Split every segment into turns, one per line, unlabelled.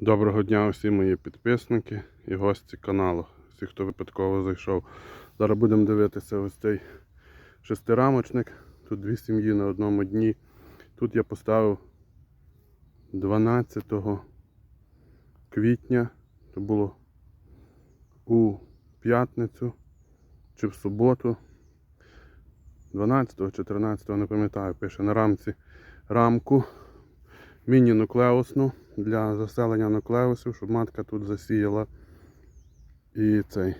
Доброго дня усім мої підписники і гості каналу. Всі, хто випадково зайшов. Зараз будемо дивитися ось цей шестирамочник. Тут дві сім'ї на одному дні. Тут я поставив 12 квітня. Це було у п'ятницю чи в суботу. 12 чи 13 не пам'ятаю, пише на рамці рамку міні-нуклеусну для заселення нуклеусів, щоб матка тут засіяла. І цей.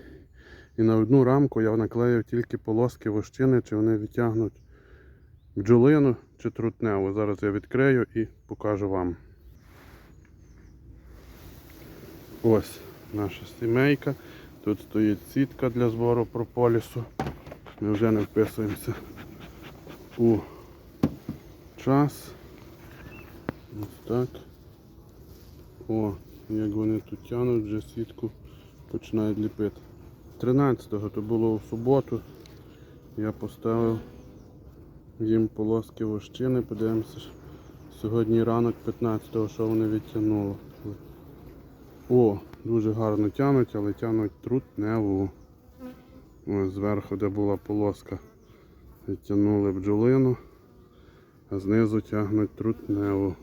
І на одну рамку я наклеїв тільки полоски вощини, чи вони відтягнуть бджолину чи трутневу. Зараз я відкрию і покажу вам. Ось наша сімейка. Тут стоїть сітка для збору прополісу. Ми вже не вписуємося у час. Ось так. О, як вони тут тянуть, вже сітку починають ліпити. 13-го то було в суботу. Я поставив їм полоски вощини, подивимося. Сьогодні ранок 15-го, що вони відтягнули. О, дуже гарно тянуть, але тянуть трутневу. Ось зверху, де була полоска, відтягнули бджолину, а знизу тягнуть трутневу.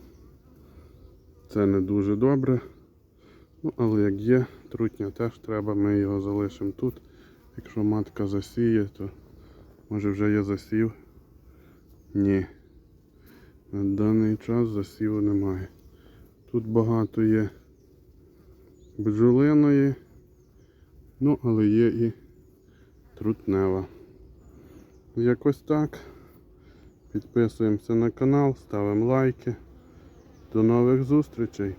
Це не дуже добре. Ну, але як є, трутня теж треба, ми його залишимо тут. Якщо матка засіє, то може вже є засів. Ні. На даний час засіву немає. Тут багато є бджолиної, ну, але є і трутнева. Якось так. Підписуємося на канал, ставимо лайки. До нових зустрічей!